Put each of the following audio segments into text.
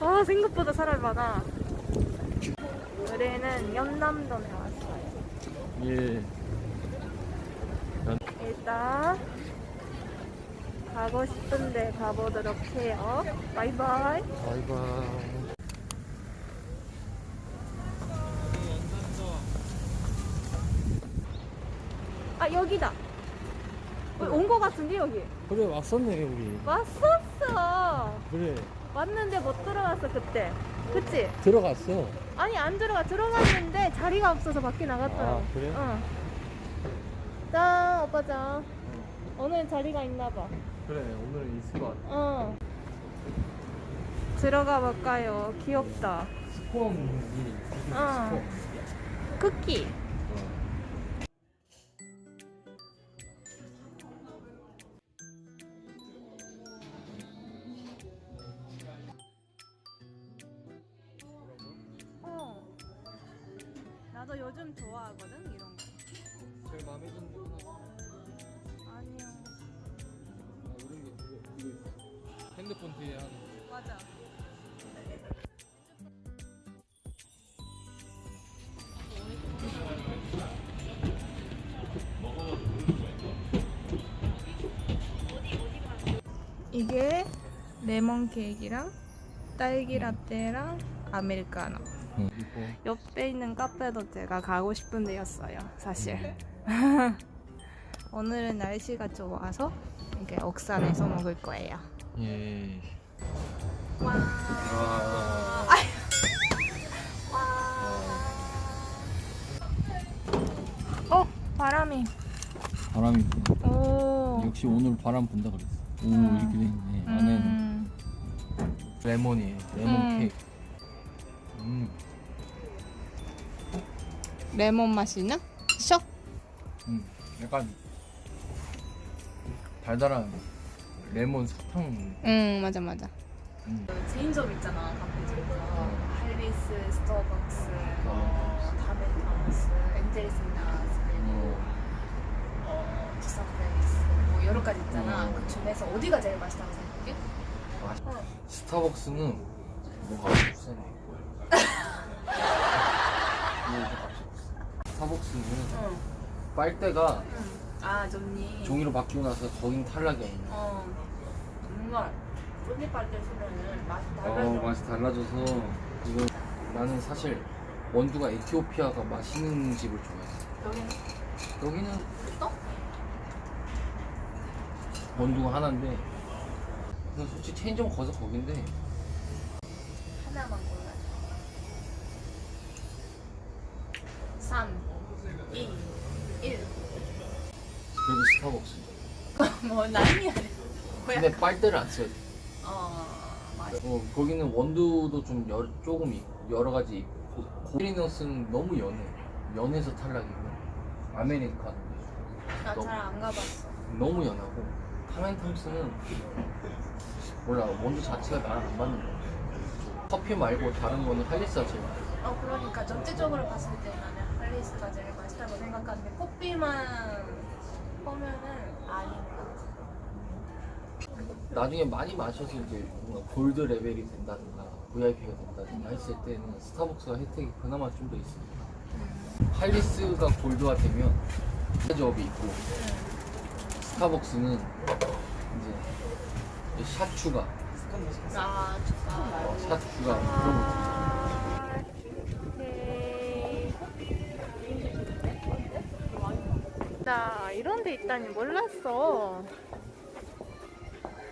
아 생각보다 사람 많아. 우리는 연남동에 왔어요. 예. 일단 가고 싶은데 가보도록 해요. 바이바이. 바이바이. 아 여기다. 온 거 같은데 여기. 그래 왔었네 우리. 왔었어. 그래 왔는데 못 들어갔어 그때. 그치? 들어갔어. 아니 안 들어가 들어갔는데 자리가 없어서 밖에 나갔더라고. 아, 그래? 응. 짠 오빠 짠. 오늘 자리가 있나 봐. 그래 오늘은 있을 것 같아. 어. 들어가 볼까요? 귀엽다. 스포음이 어. 쿠키. 나도 요즘 좋아하거든 이런 거. 제일 마음에 드는 거 하나. 아니요. 아 이런 게 그거 있어. 핸드폰 뒤에 하는. 거. 맞아. 이게 레몬 케이크랑 딸기 라떼랑 아메리카노. 응. 이거 옆에 있는 카페도 제가 가고 싶은 데였어요, 사실. 오늘은 날씨가 좋아서 이게 옥산에서 먹을 거예요. 예. 와. 아. 어, 바람이. 바람이. 오. 역시 오늘 바람 분다 그랬어. 오 음. 이렇게 돼 있네. 안에는 음. 레몬이에요. 레몬 음. 케이크. 레몬 맛이 나? 셔? 음. 약간 달달한 레몬 사탕. 응, 맞아, 맞아. 음. 체인점 있잖아, 카페 중에서. 할리스, 스타벅스, 어. 다메타스, 엔젤스나스, 그리고 어. 어, 투사플레이스, 뭐 여러 가지 있잖아. 어. 그 중에서 어디가 제일 맛있다고 생각해? 아, 어. 스타벅스는 뭐가 비싸네. 이거 값이 비싸. 스타벅스는 응. 빨대가 응. 아, 좋니. 종이로 바뀌고 나서 거긴 탈락이 아니야. 어. 정말. 쫀디 빨대 쓰면은 맛이 달라져. 어 맛이 달라져서 이거 나는 사실 원두가 에티오피아가 맛있는 집을 좋아해. 여기는 여기는 또? 원두가 하나인데 그냥 솔직히 체인점 거기서 거긴데 하나만 골라. 그래도 스타벅스. 뭐. 뭐야? 근데 빨대를 안 돼. 어, 맞아. 어, 거기는 원두도 좀 여, 조금 있- 여러 가지 있고 고리너스는 너무 연해. 연해서 탈락이고 아메리카노 나 잘 안 가봤어. 너무 연하고 카멘탐스는 몰라 원두 자체가 나랑 안 맞는 거야. 커피 말고 다른 거는 할리스가 제일 맛있어. 어, 그러니까 전체적으로 봤을 때 나는 할리스가 제일 맛있다고 생각하는데 커피만 나중에 많이 마셔서 이제 뭔가 골드 레벨이 된다든가 VIP가 된다든가 했을 때는 스타벅스가 혜택이 그나마 좀 더 있습니다. 할리스가 골드화 되면 업이 있고 스타벅스는 이제 샷 추가, 아, 어, 좋다. 샷 추가 그런 거. 나 이런 데 있다니 몰랐어.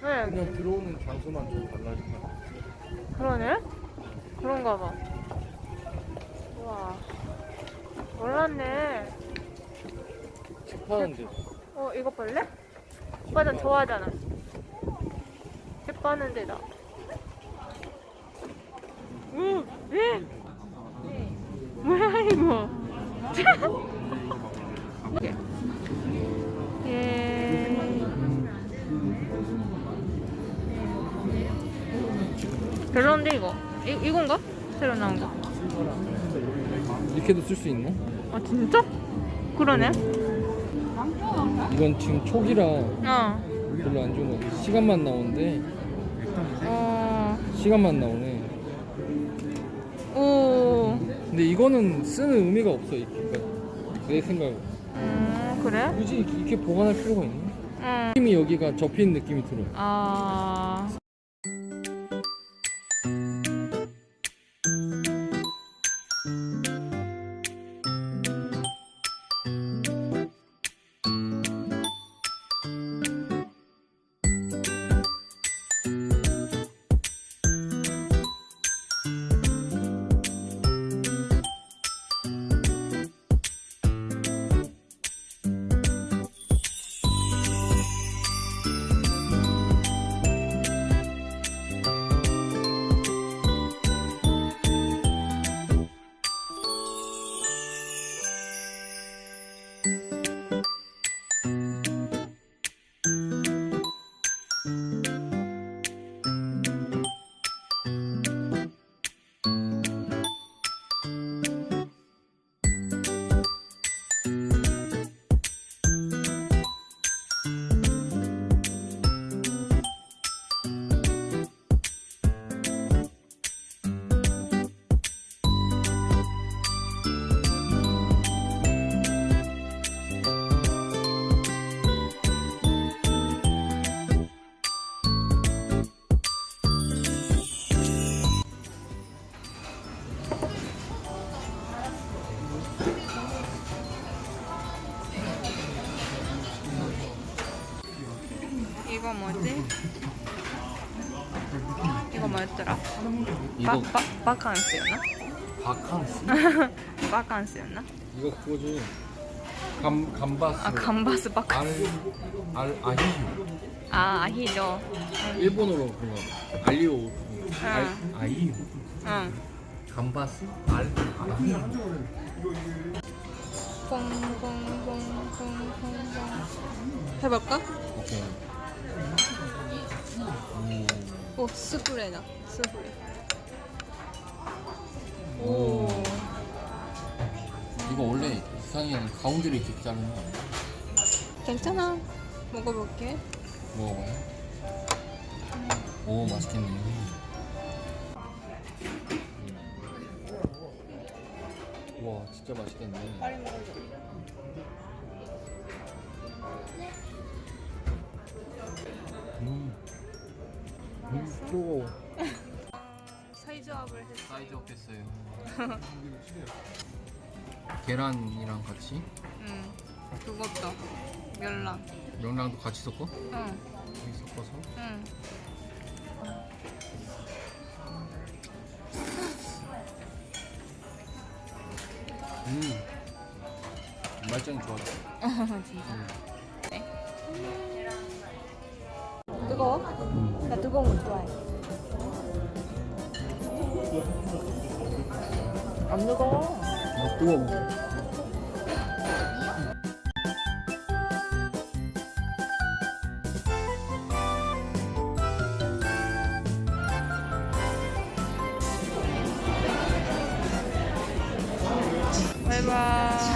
왜? 그냥 들어오는 장소만 좀 달라진다. 그러네? 그런가 봐. 우와. 몰랐네. 책 파는데 어, 이거 볼래? 오빠 나 좋아하잖아. 책 파는 데다. 오, 예? 뭐야, 이거? 별론데, 이거? 이, 이건가? 새로 나온 거. 이렇게도 쓸 수 있네? 아, 진짜? 그러네. 이건 지금 초기라 어. 별로 안 좋은 거 같아. 시간만 나오는데 어. 시간만 나오네. 오. 근데 이거는 쓰는 의미가 없어. 이게. 그러니까 내 생각에 음, 그래? 굳이 이렇게, 보관할 필요가 있나? 응. 느낌이 여기가 접힌 느낌이 들어. 아. 이거 뭐였더라? 이거 바, 바, 바캉스였나? 바캉스? 바캉스였나? 이거 그거지. 감 감바스. 아 감바스 알, 바캉스 알 아히유. 아 아히죠 일본어로 그거 알리오. 알 응. 아히유. 응 감바스? 알 아히유. 콩콩콩콩콩콩 해볼까? 오케이. 오. 오 스프레다 스프레 오. 오 이거 원래 이상이 아니라 가운데를 이렇게 자르는 거 아니야? 괜찮아 먹어볼게 먹어봐요. 오 맛있겠네. 와 진짜 맛있겠네. 빨리 먹어줘 음 뜨거워. 사이즈업을 했어 사이즈업 했어요. 계란이랑 같이 응 그것도 열랑 명랑도 같이 섞어? 응 여기 섞어서 응. 음 말짱 좋아졌어. 진짜 뜨거워? 나 뜨거운 거 좋아해 안 뜨거워 어, 뜨거워. 바이바이